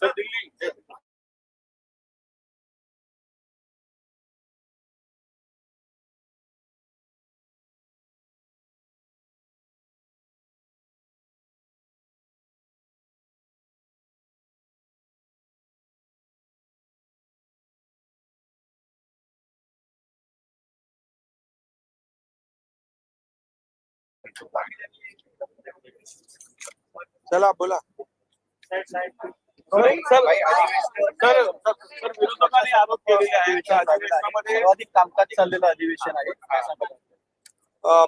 Sir Delhi चला बोला. Sir sir sir sir विरोधकांनी आरोप केलेले आहेत. त्या अधिवेशनामध्ये सर्वाधिक कामकाज चाललेलं अधिवेशन आहे. काय सांगाल अ,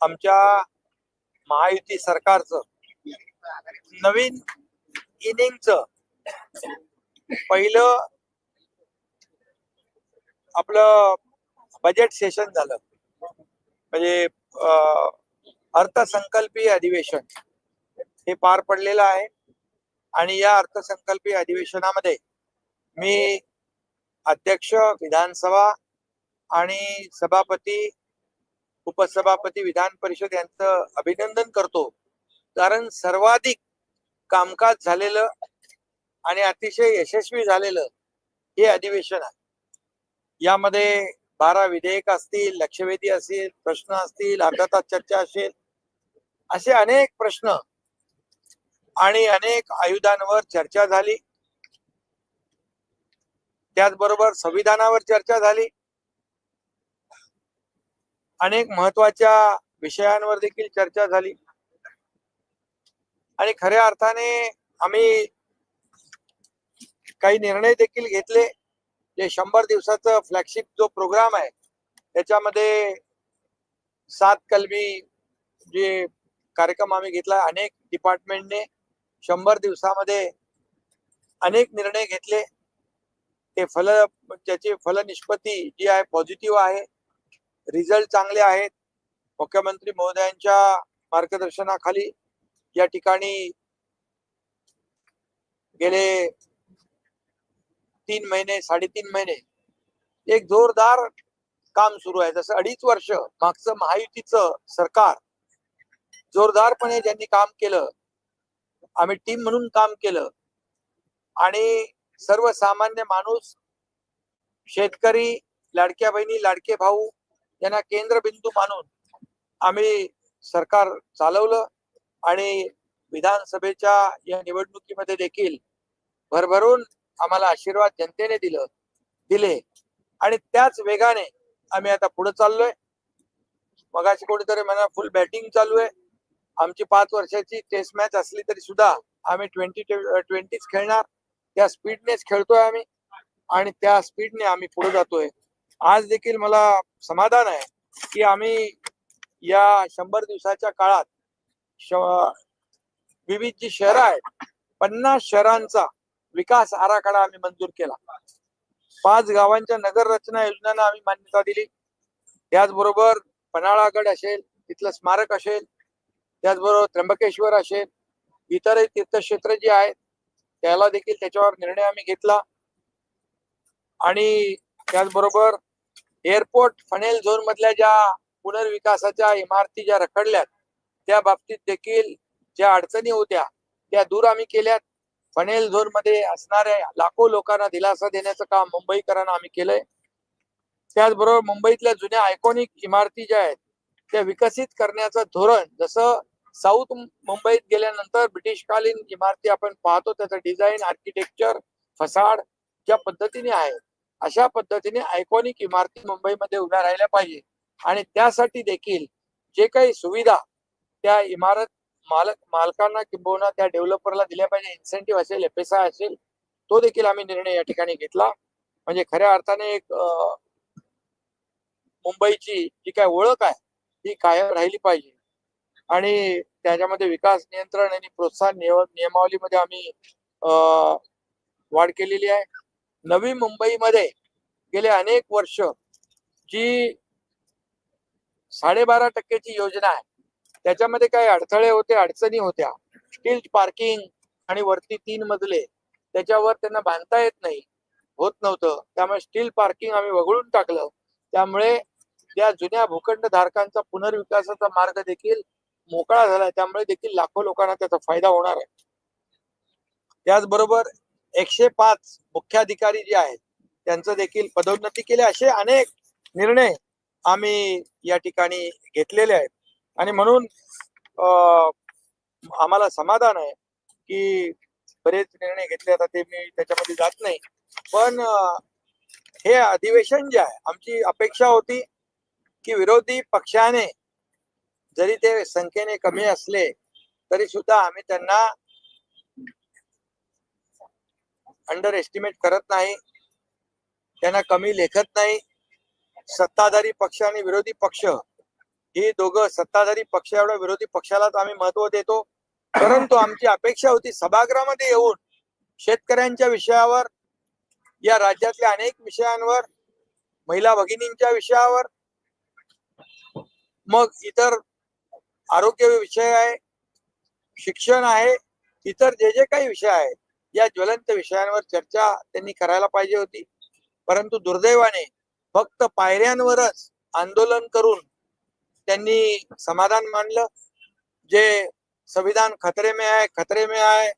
आमच्या महायुती सरकारचं नवीन इनिंगच पहिलं आपलं बजेट सेशन झालं. म्हणजे अ, अर्थसंकल्पीय अधिवेशन हे पार पडलेलं आहे. आणि या अर्थसंकल्पीय अधिवेशनामध्ये मी अध्यक्ष विधानसभा आणि सभापती उपसभापती विधान परिषद यांचं अभिनंदन करतो. कारण सर्वाधिक कामकाज झालेलं आणि अतिशय यशस्वी झालेलं हे अधिवेशन आहे. यामध्ये बारा विधेयक असतील लक्षवेधी असतील प्रश्न असतील अर्धा चर्चा असेल असे अनेक प्रश्न आणि अनेक आयुधांवर चर्चा झाली. त्याचबरोबर संविधानावर चर्चा झाली. अनेक महत्त्वाच्या विषयांवर देखील चर्चा झाली. आणि खऱ्या अर्थाने आम्ही काही निर्णय देखील घेतले. जे शंभर दिवसाचं फ्लॅगशिप जो प्रोग्राम आहे त्याच्यामध्ये सात कलमी जे कार्यक्रम आम्ही घेतला अनेक डिपार्टमेंटने शंभर दिवसामध्ये अनेक निर्णय घेतले. ते फल त्याची फलनिष्पत्ती जी आहे पॉझिटिव्ह आहे. रिझल्ट चांगले आहेत. मुख्यमंत्री महोदयांच्या मार्गदर्शनाखाली या ठिकाणी गेले तीन महिने साडेतीन महिने. एक जोरदार काम सुरू आहे. जसं अडीच वर्ष मागचं महायुतीचं सरकार जोरदारपणे ज्यांनी काम केलं आम्ही टीम म्हणून काम केलं आणि सर्वसामान्य माणूस शेतकरी लाडक्या बहिणी लाडके भाऊ यांना केंद्रबिंदू मानून आम्ही सरकार चालवलं आणि विधानसभेच्या या निवडणुकीमध्ये देखील भरभरून आम्हाला आशीर्वाद जनतेने दिलं दिले. आणि त्याच वेगाने आम्ही आता पुढे चाललोय. मगाशी कोणीतरी म्हणा फुल बॅटिंग चालू आहे. आमची पाच वर्षाची टेस्ट मॅच असली तरी सुद्धा आम्ही ट्वेंटी ट्वेंटीच खेळणार. त्या स्पीडनेच खेळतोय आम्ही. आणि त्या स्पीडने आम्ही पुढे जातोय. आज देखील मला समाधान आहे की आम्ही या शंभर दिवसाच्या काळात श- विविध जी शहरं आहेत पन्नास शहरांचा विकास आराखडा आम्ही मंजूर केला. पाच गावांच्या नगर रचना योजनांना आम्ही मान्यता दिली. त्याचबरोबर पन्हाळागड असेल तिथलं स्मारक असेल त्याचबरोबर त्र्यंबकेश्वर असेल इतरही तीर्थक्षेत्र जी आहेत त्याला देखील त्याच्यावर निर्णय आम्ही घेतला. आणि त्याचबरोबर एअरपोर्ट फनेल झोन मधल्या ज्या पुनर्विकासाच्या इमारती ज्या रखडल्यात त्या बाबतीत देखील ज्या अडचणी होत्या त्या दूर आम्ही केल्यात. फनेल झोनमध्ये असणाऱ्या लाखो लोकांना दिलासा देण्याचं काम मुंबईकरांना आम्ही केलंय. त्याचबरोबर मुंबईतल्या जुन्या आयकॉनिक इमारती ज्या आहेत त्या विकसित करण्याचं धोरण जसं साऊथ मुंबईत गेल्यानंतर ब्रिटिशकालीन इमारती आपण पाहतो त्याचं डिझाईन आर्किटेक्चर फसाड ज्या पद्धतीने आहे अशा पद्धतीने आयकॉनिक इमारती मुंबईमध्ये उभ्या राहिल्या पाहिजे. आणि त्यासाठी देखील जे काही सुविधा त्या इमारत मालक मालकांना किंबहुना त्या डेव्हलपरला दिल्या पाहिजे. इन्सेंटिव्ह असेल एफएसआय असेल तो देखील आम्ही निर्णय या ठिकाणी घेतला. म्हणजे खऱ्या अर्थाने एक मुंबईची जी काय ओळख आहे ती कायम राहिली पाहिजे. आणि त्याच्यामध्ये विकास नियंत्रण आणि प्रोत्साहन नियमावलीमध्ये आम्ही वाढ केलेली आहे. नवी मुंबईमध्ये गेले अनेक वर्ष जी साडेबारा टक्क्याची योजना आहे त्याच्यामध्ये काही अडथळे होते अडचणी होत्या. स्टील पार्किंग आणि वरती तीन मजले त्याच्यावर त्यांना बांधता येत नाही होत नव्हतं. त्यामुळे स्टील पार्किंग आम्ही वगळून टाकलं. त्यामुळे त्या जुन्या भूखंड धारकांचा पुनर्विकासाचा मार्ग देखील मोकळा झाला. त्यामुळे देखील लाखो लोकांना त्याचा फायदा होणार आहे. त्याचबरोबर एकशे पाच मुख्याधिकारी जे आहेत त्यांचं देखील पदोन्नती केली असे अनेक निर्णय आम्ही या ठिकाणी घेतलेले आहेत. आणि म्हणून अं, आम्हाला समाधान आहे की बरेच निर्णय घेतले. आता ते मी त्याच्यामध्ये जात नाही. पण हे अधिवेशन जे आहे आमची अपेक्षा होती की विरोधी पक्षाने जरी ते संख्येने कमी असले तरी सुद्धा आम्ही त्यांना अंडर एस्टिमेट करत नाही. त्यांना कमी लेखत नाही. सत्ताधारी पक्ष आणि विरोधी पक्ष ही दोघं सत्ताधारी पक्ष एवढ्या विरोधी पक्षालाच आम्ही महत्त्व देतो. परंतु आमची अपेक्षा होती सभागृहामध्ये येऊन शेतकऱ्यांच्या विषयावर या राज्यातल्या अनेक विषयांवर महिला भगिनींच्या विषयावर मग इतर आरोग्य विषय आहे शिक्षण आहे इतर जे जे काही विषय आहेत या ज्वलंत विषयांवर चर्चा त्यांनी करायला पाहिजे होती. परंतु दुर्दैवाने फक्त पायऱ्यांवरच आंदोलन करून त्यांनी समाधान मानलं. जे संविधान खतरे में आहे खतरे में आहे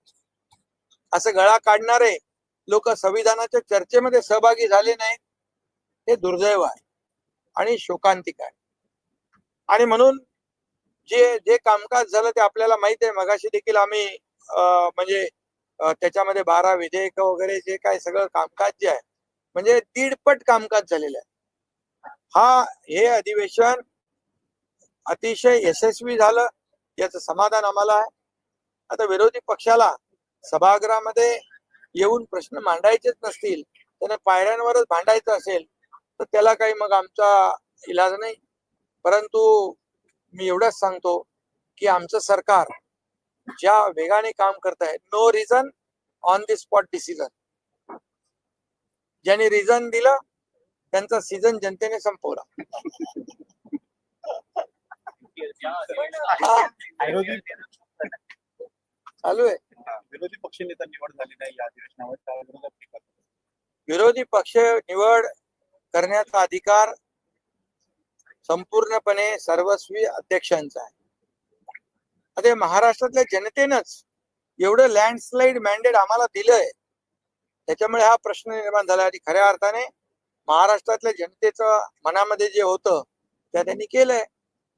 असं गळा काढणारे लोक संविधानाच्या चर्चेमध्ये सहभागी झाले नाही हे दुर्दैव आहे आणि शोकांतिक आहे. आणि म्हणून जे जे कामकाज झालं ते आपल्याला माहीत आहे. मगाशी देखील आम्ही अं, म्हणजे त्याच्यामध्ये बारा विधेयक वगैरे जे काय सगळं कामकाज जे आहे म्हणजे दीडपट कामकाज झालेलं आहे. हा हे अधिवेशन अतिशय यशस्वी झालं याचं समाधान आम्हाला आहे. आता विरोधी पक्षाला सभागृहामध्ये येऊन प्रश्न मांडायचेच नसतील त्याने पायऱ्यांवरच भांडायचं असेल तर त्याला काही मग आमचा इलाज नाही. परंतु मी एवढंच सांगतो की आमचं सरकार ज्या वेगाने काम करत आहे no reason on the spot decision ज्यांनी रिझन दिलं त्यांचा सीझन जनतेने संपवला. विरोधी चालू आहे. विरोधी पक्ष नेता निवड झाली नाही या करतात. विरोधी पक्ष निवड करण्याचा अधिकार संपूर्णपणे सर्वस्वी अध्यक्षांचा आहे. आता महाराष्ट्रातल्या जनतेनंच एवढं लँडस्लाइड मॅन्डेट आम्हाला दिलंय. त्याच्यामुळे हा प्रश्न निर्माण झाला आणि खऱ्या अर्थाने महाराष्ट्रातल्या जनतेचं मनामध्ये जे होतं त्या त्यांनी केलंय.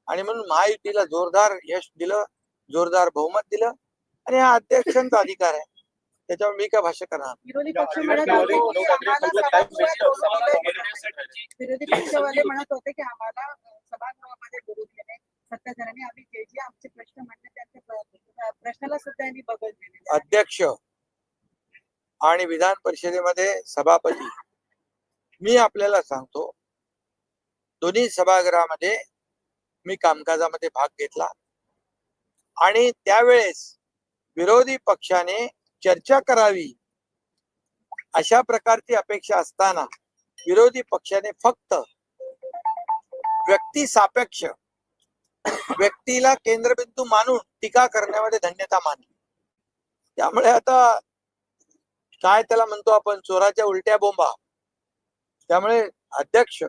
आणि म्हणून महायुतीला जोरदार यश दिलं जोरदार बहुमत दिलं आणि हा अध्यक्षांचा अधिकार आहे त्याच्यावर मी काय भाष्य करणार विरोधी या पक्ष म्हणत अधिवेशनामध्ये होते की लोक आम्हाला अधिवेशनात सभागृहात काय बोलू दे. विरोधी पक्षवाले म्हणत होते की आम्हाला अ, सभागृहामध्ये बोलू दिले सत्ताधाऱ्यांनी आम्ही जे जे आमचे प्रश्न मांडले त्यांच्या प्र- प्रश्नाला सुद्धा यांनी बघत दिलेले आहे. अध्यक्ष आणि विधान परिषदेमध्ये सभापती मी आपल्याला सांगतो दोन्ही सभागृहामध्ये मी कामकाजामध्ये भाग घेतला. आणि त्यावेळेस विरोधी पक्षाने चर्चा करावी अशा प्रकारची अपेक्षा असताना विरोधी पक्षाने फक्त व्यक्ती सापेक्ष व्यक्तीला केंद्रबिंदू मानून टीका करण्यामध्ये धन्यता मानली. त्यामुळे आता काय त्याला म्हणतो आपण चोराच्या उलट्या बोंबा. त्यामुळे अध्यक्ष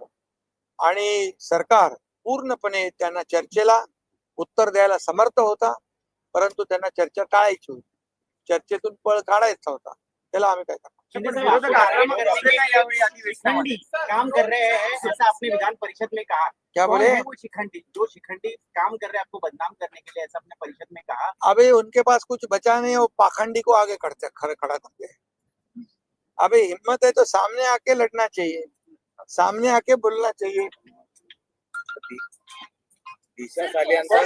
आणि सरकार पूर्णपणे त्यांना चर्चेला उत्तर द्यायला समर्थ होता. परंतु त्यांना चर्चा टाळायची होती. चर्चेतून पळ काढायचा होता. त्याला आम्ही काय करणार? विरोधक आक्रमक करते यावेळी अधिवेशनामध्ये? काम कर रहे हैं ऐसा आपने विधान परिषद में कहा. क्या बोले? वो शिखंडी? जो शिखंडी काम कर रहे हैं आपको बदनाम करने के लिए ऐसा आपने परिषद में कहा? अभी उनके पास कुछ बचा नहीं वो पाखंडी को आगे करते खड़ा करते हैं। अभी हिम्मत है तो सामने आके लड़ना चाहिए। सामने आके बोलना चाहिए। दिशा सालियांचा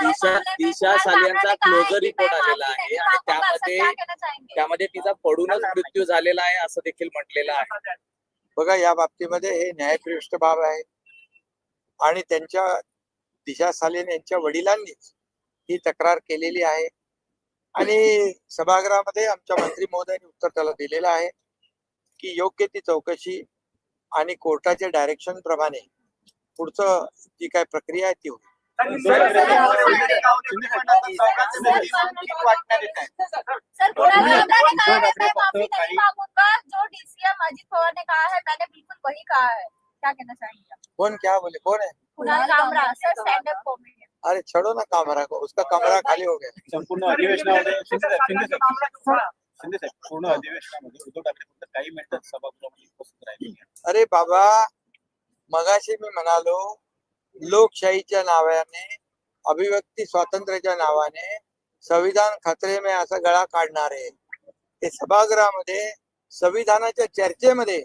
दिशा दिशा सालियांचा क्लोजर रिपोर्ट आलेला आहे. आणि त्यामध्ये त्यामध्ये तिचा पडूनच मृत्यू झालेला आहे असं देखील म्हटलेलं आहे. बघा या बाबतीमध्ये हे न्यायप्रविष्ट बाब आहे. आणि त्यांच्या दिशा सालेन यांच्या वडिलांनीच ही तक्रार केलेली आहे. आणि सभागृहामध्ये आमच्या मंत्री महोदयांनी उत्तर त्याला दिलेलं आहे की योग्य ती चौकशी आणि कोर्टाच्या डायरेक्शन प्रमाणे पुढचं जी काय प्रक्रिया आहे ती होईल सर कुणाल कहा है मैं माफ़ी नहीं मांगूँगा जो डीसीएम अजित पवार ने कहा है मैंने बिल्कुल वही कहा है क्या कहना चाहेंगे आप? कौन क्या बोले कौन है Kunal Kamra sir stand up comedian अरे छोड़ो ना कमरा को उसका कमरा खाली हो गया संपूर्ण अधिवेशनामध्ये शिंदे साहेब शिंदे साहेब शिंदे साहेब पूर्ण अधिवेशनामध्ये उद्धव ठाकरे फक्त काही मिनिटं सभागृहामध्ये उपस्थित राहिले अरे बाबा मगाशी मी म्हणालो लोकशाहीच्या नावाने अभिव्यक्ती स्वातंत्र्याच्या नावाने संविधान खतरे में असा गळा काढणार आहे. ते सभागृहामध्ये संविधानाच्या चर्चेमध्ये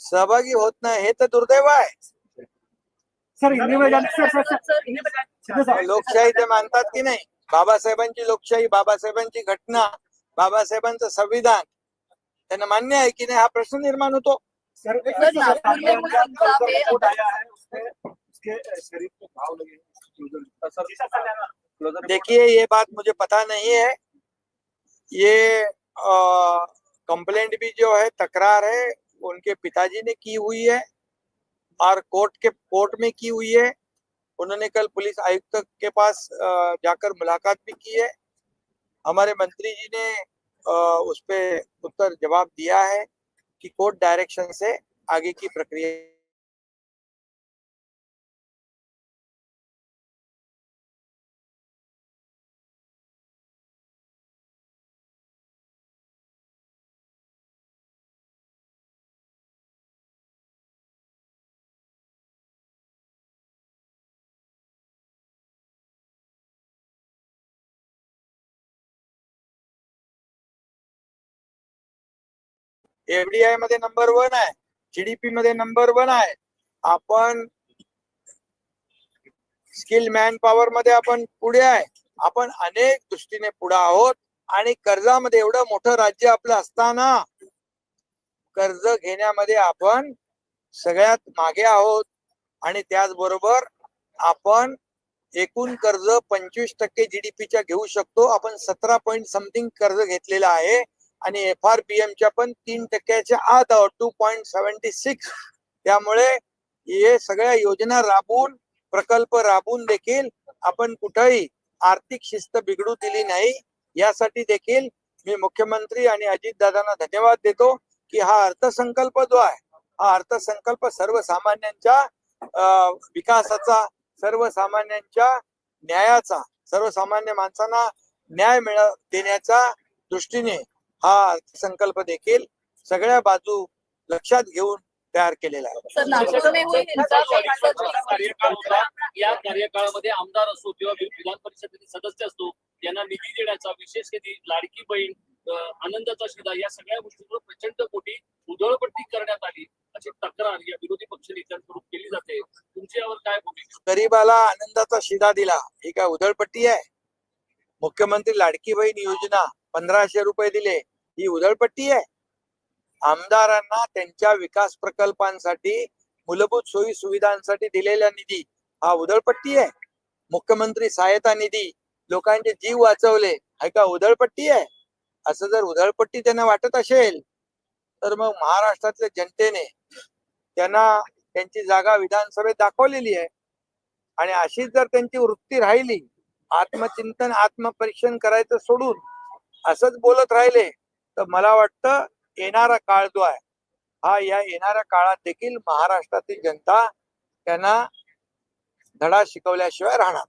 सहभागी होत नाही हे तर दुर्दैव आहे. लोकशाही ते मानतात की नाही? बाबासाहेबांची लोकशाही बाबासाहेबांची घटना बाबासाहेबांचं संविधान. त्यांना मान्य आहे की नाही? हा प्रश्न निर्माण होतो. सर एक में आपल्या मुस्लिम पे- रिपोर्ट है उसमें उसके शरीर को घाव लगे देखिए ये बात मुझे पता नहीं है। ये कंप्लेंट भी जो है तकरार है उनके पिताजी ने की हुई है और कोर्ट के कोर्ट में की हुई है। उन्होंने कल पुलिस आयुक्त के पास जाकर मुलाकात भी की है। हमारे मंत्री जी ने अ, उस पे उत्तर जवाब दिया है। कि कोर्ट डायरेक्शन से आगे की प्रक्रिया एफडीआयमध्ये नंबर वन आहे. जीडीपी मध्ये नंबर वन आहे. आपण स्किल मॅन पॉवर मध्ये आपण पुढे आहे. आपण अनेक दृष्टीने पुढे आहोत आणि कर्जामध्ये एवढं मोठं राज्य आपलं असताना कर्ज घेण्यामध्ये आपण सगळ्यात मागे आहोत. आणि त्याचबरोबर आपण एकूण कर्ज पंचवीस टक्के जीडीपीच्या घेऊ शकतो. आपण सतरा पॉईंट समथिंग कर्ज घेतलेलं आहे. आणि एफ आर पी एमच्या पण तीन टक्क्याच्या आत आहोत. टू पॉईंट सेव्हन्टी सिक्स त्यामुळे हे सगळ्या योजना राबवून प्रकल्प राबवून देखील आपण कुठंही आर्थिक शिस्त बिघडू दिली नाही. यासाठी देखील मी मुख्यमंत्री आणि अजितदादांना धन्यवाद देतो की हा अर्थसंकल्प जो आहे हा अर्थसंकल्प सर्वसामान्यांच्या अं, विकासाचा सर्वसामान्यांच्या न्यायाचा सर्वसामान्य माणसांना न्याय मिळ देण्याच्या दृष्टीने हा अर्थसंकल्प देखील सगळ्या बाजू लक्षात घेऊन तयार केलेला आहे. या कार्यकाळामध्ये आमदार असो किंवा विधान परिषदेचे सदस्य असतो त्यांना निधी देण्याचा विशेष कधी लाडकी बहीण आनंदाचा शिदा या सगळ्या गोष्टींवर प्रचंड कोटी उधळपट्टी करण्यात आली. अशी तक्रार या विरोधी पक्ष नेत्यांकडून केली जाते. तुमची यावर काय भूमिका? गरीबाला आनंदाचा शिदा दिला. ही काय उधळपट्टी आहे? मुख्यमंत्री लाडकी बहीण योजना पंधराशे रुपये दिले. ही उधळपट्टी आहे. आमदारांना त्यांच्या विकास प्रकल्पांसाठी मूलभूत सोयी सुविधांसाठी दिलेला निधी हा उधळपट्टी आहे. मुख्यमंत्री सहायता निधी लोकांचे जीव वाचवले हा का उधळपट्टी आहे. असं जर उधळपट्टी त्यांना वाटत असेल तर मग महाराष्ट्रातल्या जनतेने त्यांना त्यांची जागा विधानसभेत दाखवलेली आहे. आणि अशीच जर त्यांची वृत्ती राहिली आत्मचिंतन आत्मपरीक्षण करायचं सोडून असंच बोलत राहिले तर मला वाटतं येणारा काळ जो आहे हा या येणाऱ्या काळात देखील महाराष्ट्रातील जनता त्यांना धडा शिकवल्याशिवाय राहणार.